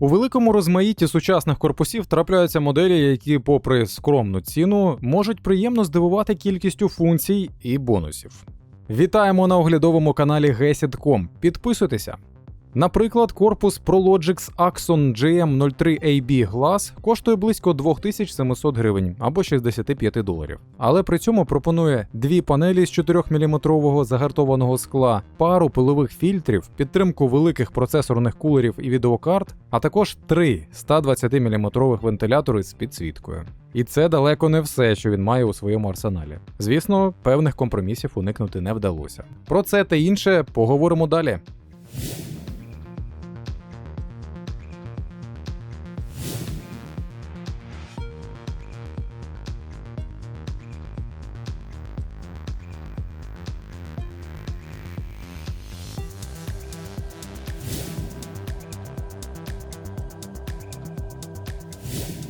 У великому розмаїтті сучасних корпусів трапляються моделі, які, попри скромну ціну, можуть приємно здивувати кількістю функцій і бонусів. Вітаємо на оглядовому каналі Gesit.com. Підписуйтеся. Наприклад, корпус ProLogix Axon GM03AB Glass коштує близько 2700 гривень або 65 доларів. Але при цьому пропонує дві панелі з 4-мм загартованого скла, пару пилових фільтрів, підтримку великих процесорних кулерів і відеокарт, а також три 120-мм вентилятори з підсвіткою. І це далеко не все, що він має у своєму арсеналі. Звісно, певних компромісів уникнути не вдалося. Про це та інше поговоримо далі.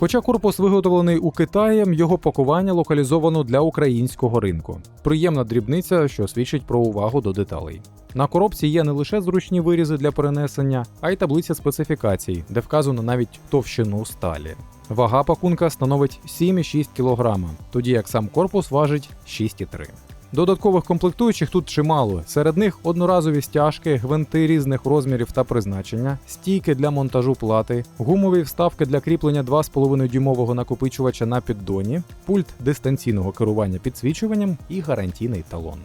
Хоча корпус виготовлений у Китаї, його пакування локалізовано для українського ринку. Приємна дрібниця, що свідчить про увагу до деталей. На коробці є не лише зручні вирізи для перенесення, а й таблиця специфікацій, де вказано навіть товщину сталі. Вага пакунка становить 7,6 кг, тоді як сам корпус важить 6,3 Додаткових комплектуючих тут чимало. Серед них одноразові стяжки, гвинти різних розмірів та призначення, стійки для монтажу плати, гумові вставки для кріплення 2,5 дюймового накопичувача на піддоні, пульт дистанційного керування підсвічуванням і гарантійний талон.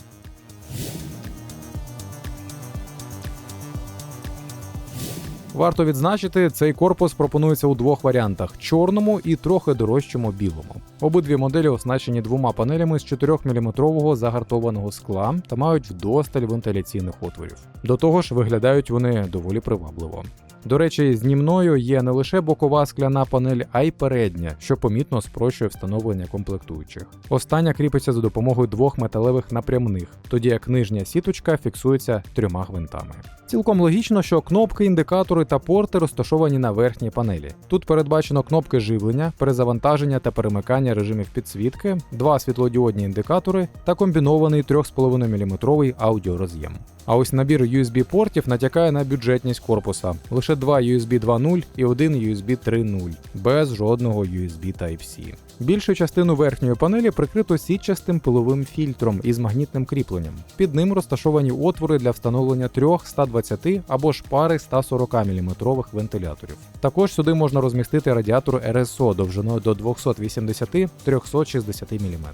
Варто відзначити, цей корпус пропонується у двох варіантах: чорному і трохи дорожчому білому. Обидві моделі оснащені двома панелями з 4-мм загартованого скла та мають вдосталь вентиляційних отворів. До того ж, виглядають вони доволі привабливо. До речі, знімною є не лише бокова скляна панель, а й передня, що помітно спрощує встановлення комплектуючих. Остання кріпиться за допомогою двох металевих напрямних, тоді як нижня сіточка фіксується трьома гвинтами. Цілком логічно, що кнопки, індикатори та порти розташовані на верхній панелі. Тут передбачено кнопки живлення, перезавантаження та перемикання режимів підсвітки, два світлодіодні індикатори та комбінований 3,5 мм аудіороз'єм. А ось набір USB-портів натякає на бюджетність корпуса. Лише два USB 2.0 і один USB 3.0, без жодного USB Type-C. Більшу частину верхньої панелі прикрито сітчастим пиловим фільтром із магнітним кріпленням. Під ним розташовані отвори для встановлення трьох 120 або ж пари 140 мм вентиляторів. Також сюди можна розмістити радіатор RSO довжиною до 280-360 мм.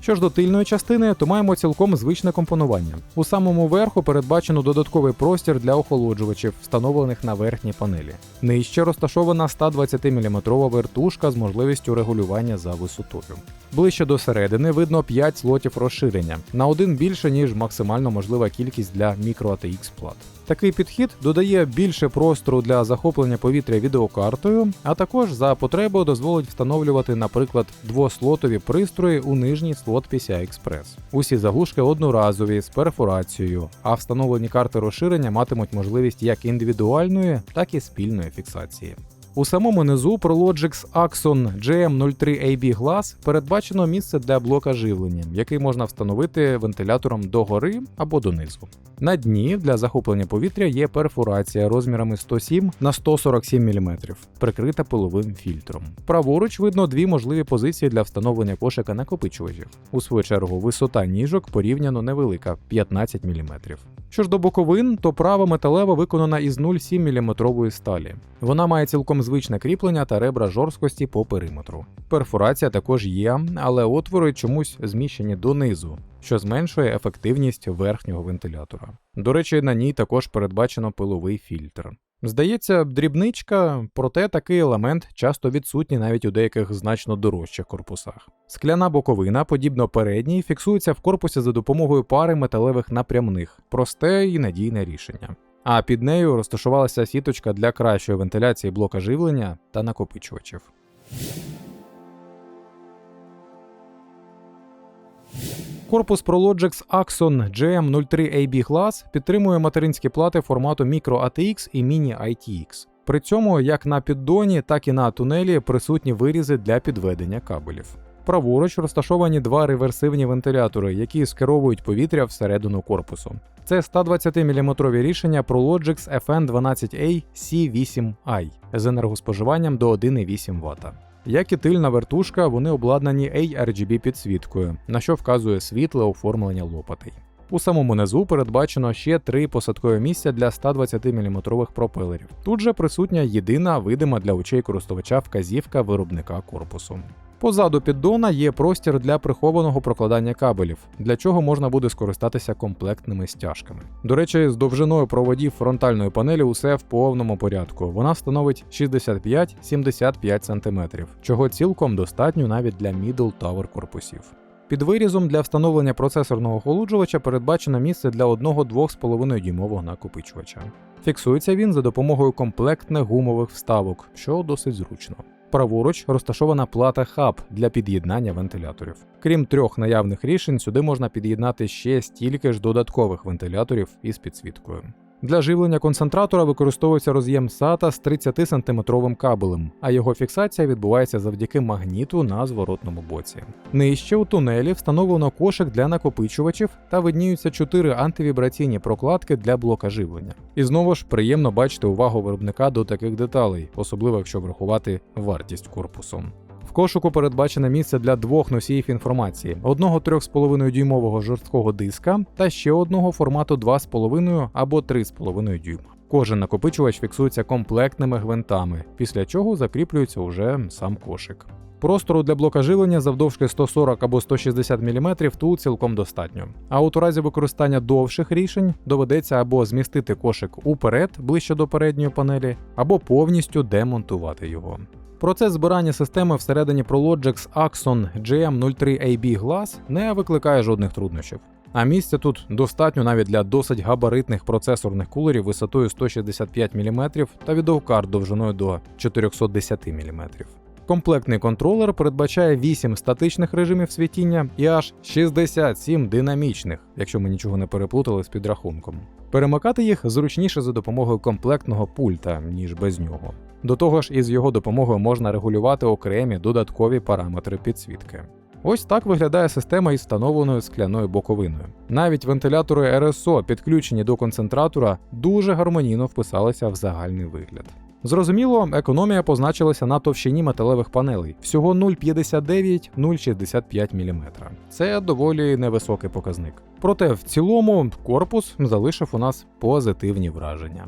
Що ж до тильної частини, то маємо цілком звичне компонування. У самому верху передбачено додатковий простір для охолоджувачів, встановлених на верхній панелі. Нижче розташована 120 мм вертушка з можливістю регулювання за висотою. Ближче до середини видно 5 слотів розширення на один більше, ніж максимально можлива кількість для мікро ATX плат. Такий підхід додає більше простору для захоплення повітря відеокартою, а також за потребою дозволить встановлювати, наприклад, двослотові пристрої у нижній слот PCI Express. Усі заглушки одноразові з перфорацією, а встановлені карти розширення матимуть можливість як індивідуальної, так і спільної фіксації. У самому низу ProLogix Axon GM03AB Glass передбачено місце для блока живлення, який можна встановити вентилятором догори або донизу. На дні для захоплення повітря є перфорація розмірами 107 на 147 мм, прикрита пиловим фільтром. Праворуч видно дві можливі позиції для встановлення кошика накопичувачів. У свою чергу, висота ніжок порівняно невелика 15 мм. Що ж до боковин, то права металева виконана із 0,7 мм сталі. Вона має цілком звичне кріплення та ребра жорсткості по периметру. Перфорація також є, але отвори чомусь зміщені донизу, що зменшує ефективність верхнього вентилятора. До речі, на ній також передбачено пиловий фільтр. Здається, дрібничка, проте такий елемент часто відсутній навіть у деяких значно дорожчих корпусах. Скляна боковина, подібно передній, фіксується в корпусі за допомогою пари металевих напрямних, просте і надійне рішення. А під нею розташувалася сіточка для кращої вентиляції блока живлення та накопичувачів. Корпус ProLogix Axon GM03AB Glass підтримує материнські плати формату Micro ATX і Mini ITX. При цьому як на піддоні, так і на тунелі присутні вирізи для підведення кабелів. Праворуч розташовані два реверсивні вентилятори, які скеровують повітря всередину корпусу. Це 120-мм рішення ProLogix FN12A C8i з енергоспоживанням до 1,8 Вт. Як і тильна вертушка, вони обладнані ARGB підсвіткою, на що вказує світле оформлення лопатей. У самому низу передбачено ще три посадкові місця для 120-мм пропелерів. Тут же присутня єдина видима для очей користувача вказівка виробника корпусу. Позаду піддона є простір для прихованого прокладання кабелів, для чого можна буде скористатися комплектними стяжками. До речі, з довжиною проводів фронтальної панелі усе в повному порядку. Вона становить 65-75 см, чого цілком достатньо навіть для middle tower корпусів. Під вирізом для встановлення процесорного охолоджувача передбачено місце для одного 2,5 дюймового накопичувача. Фіксується він за допомогою комплектних гумових вставок, що досить зручно. Праворуч розташована плата хаб для під'єднання вентиляторів. Крім трьох наявних рішень, сюди можна під'єднати ще стільки ж додаткових вентиляторів із підсвіткою. Для живлення концентратора використовується роз'єм SATA з 30-сантиметровим кабелем, а його фіксація відбувається завдяки магніту на зворотному боці. Нижче у тунелі встановлено кошик для накопичувачів та видніються чотири антивібраційні прокладки для блока живлення. І знову ж приємно бачити увагу виробника до таких деталей, особливо якщо врахувати вартість корпусу. Кошику передбачене місце для двох носіїв інформації: одного 3,5 дюймового жорсткого диска та ще одного формату 2,5 або 3,5 дюйма. Кожен накопичувач фіксується комплектними гвинтами, після чого закріплюється уже сам кошик. Простору для блока живлення завдовжки 140 або 160 мм тут цілком достатньо. А от у разі використання довших рішень доведеться або змістити кошик уперед ближче до передньої панелі, або повністю демонтувати його. Процес збирання системи всередині ProLogix Axon GM03AB Glass не викликає жодних труднощів. А місця тут достатньо навіть для досить габаритних процесорних кулерів висотою 165 мм та відеокарт довжиною до 410 мм. Комплектний контролер передбачає 8 статичних режимів світіння і аж 67 динамічних, якщо ми нічого не переплутали з підрахунком. Перемикати їх зручніше за допомогою комплектного пульта, ніж без нього. До того ж, із його допомогою можна регулювати окремі додаткові параметри підсвітки. Ось так виглядає система із встановленою скляною боковиною. Навіть вентилятори РСО, підключені до концентратора, дуже гармонійно вписалися в загальний вигляд. Зрозуміло, економія позначилася на товщині металевих панелей всього 0,59-0,65 мм. Це доволі невисокий показник. Проте в цілому корпус залишив у нас позитивні враження.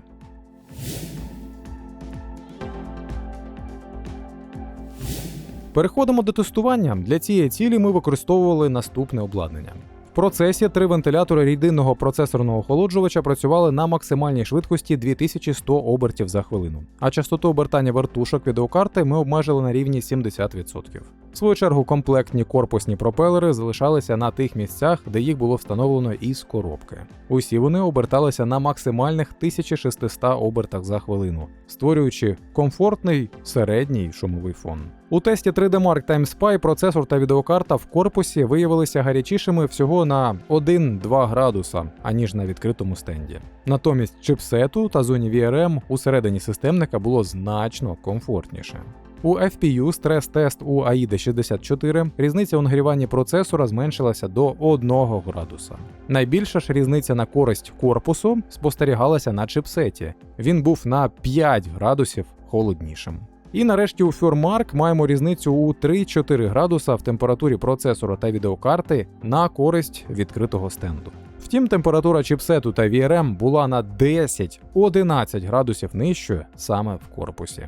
Переходимо до тестування. Для цієї цілі ми використовували наступне обладнання. В процесі три вентилятори рідинного процесорного охолоджувача працювали на максимальній швидкості 2100 обертів за хвилину, а частоту обертання вертушок відеокарти ми обмежили на рівні 70%. В свою чергу комплектні корпусні пропелери залишалися на тих місцях, де їх було встановлено із коробки. Усі вони оберталися на максимальних 1600 обертах за хвилину, створюючи комфортний середній шумовий фон. У тесті 3D Mark Time Spy процесор та відеокарта в корпусі виявилися гарячішими всього на 1-2 градуса, аніж на відкритому стенді. Натомість чипсету та зоні VRM усередині системника було значно комфортніше. У FPU стрес-тест у AIDA 64 різниця у нагріванні процесора зменшилася до 1 градуса. Найбільша ж різниця на користь корпусу спостерігалася на чипсеті. Він був на 5 градусів холоднішим. І нарешті у Фюрмарк маємо різницю у 3-4 градуса в температурі процесора та відеокарти на користь відкритого стенду. Втім, температура чіпсету та VRM була на 10-11 градусів нижчою саме в корпусі.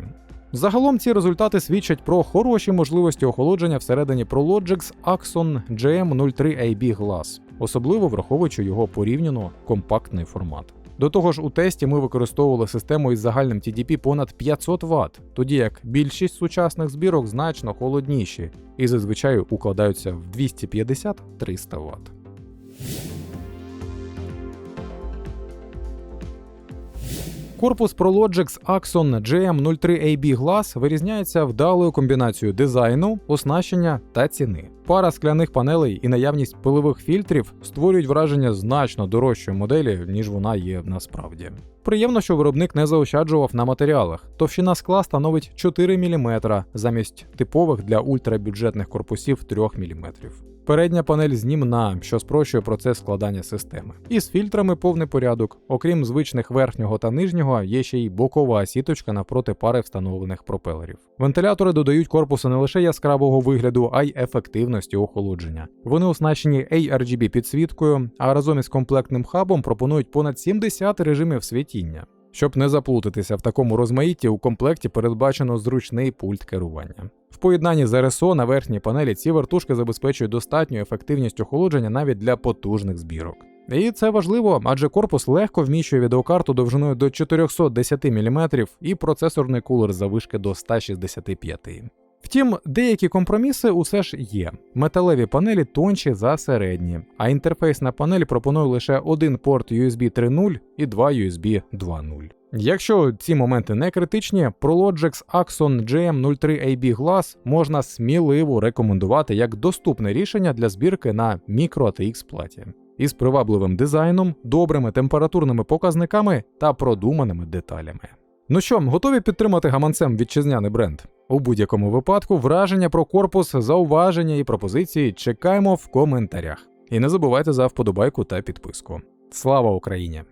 Загалом ці результати свідчать про хороші можливості охолодження всередині ProLogix Axon GM03AB Glass, особливо враховуючи його порівняно компактний формат. До того ж, у тесті ми використовували систему із загальним TDP понад 500 Вт, тоді як більшість сучасних збірок значно холодніші і зазвичай укладаються в 250-300 Вт. Корпус ProLogix Axon GM03AB Glass вирізняється вдалою комбінацією дизайну, оснащення та ціни. Пара скляних панелей і наявність пилових фільтрів створюють враження значно дорожчої моделі, ніж вона є насправді. Приємно, що виробник не заощаджував на матеріалах. Товщина скла становить 4 мм замість типових для ультрабюджетних корпусів 3 мм. Передня панель знімна, що спрощує процес складання системи. І з фільтрами повний порядок. Окрім звичних верхнього та нижнього, є ще й бокова сіточка навпроти пари встановлених пропелерів. Вентилятори додають корпусу не лише яскравого вигляду, а й ефективності охолодження. Вони оснащені ARGB підсвіткою, а разом із комплектним хабом пропонують понад 70 режимів світіння. Щоб не заплутатися в такому розмаїтті, у комплекті передбачено зручний пульт керування. В поєднанні з РСО на верхній панелі ці вертушки забезпечують достатню ефективність охолодження навіть для потужних збірок. І це важливо, адже корпус легко вміщує відеокарту довжиною до 410 мм і процесорний кулер завишки до 165 Втім, деякі компроміси усе ж є. Металеві панелі тонші за середні, а інтерфейсна панель пропонує лише один порт USB 3.0 і два USB 2.0. Якщо ці моменти не критичні, ProLogix Axon GM03AB Glass можна сміливо рекомендувати як доступне рішення для збірки на мікро ATX платі із привабливим дизайном, добрими температурними показниками та продуманими деталями. Ну що, готові підтримати гаманцем вітчизняний бренд? У будь-якому випадку враження про корпус, зауваження і пропозиції чекаємо в коментарях. І не забувайте за вподобайку та підписку. Слава Україні!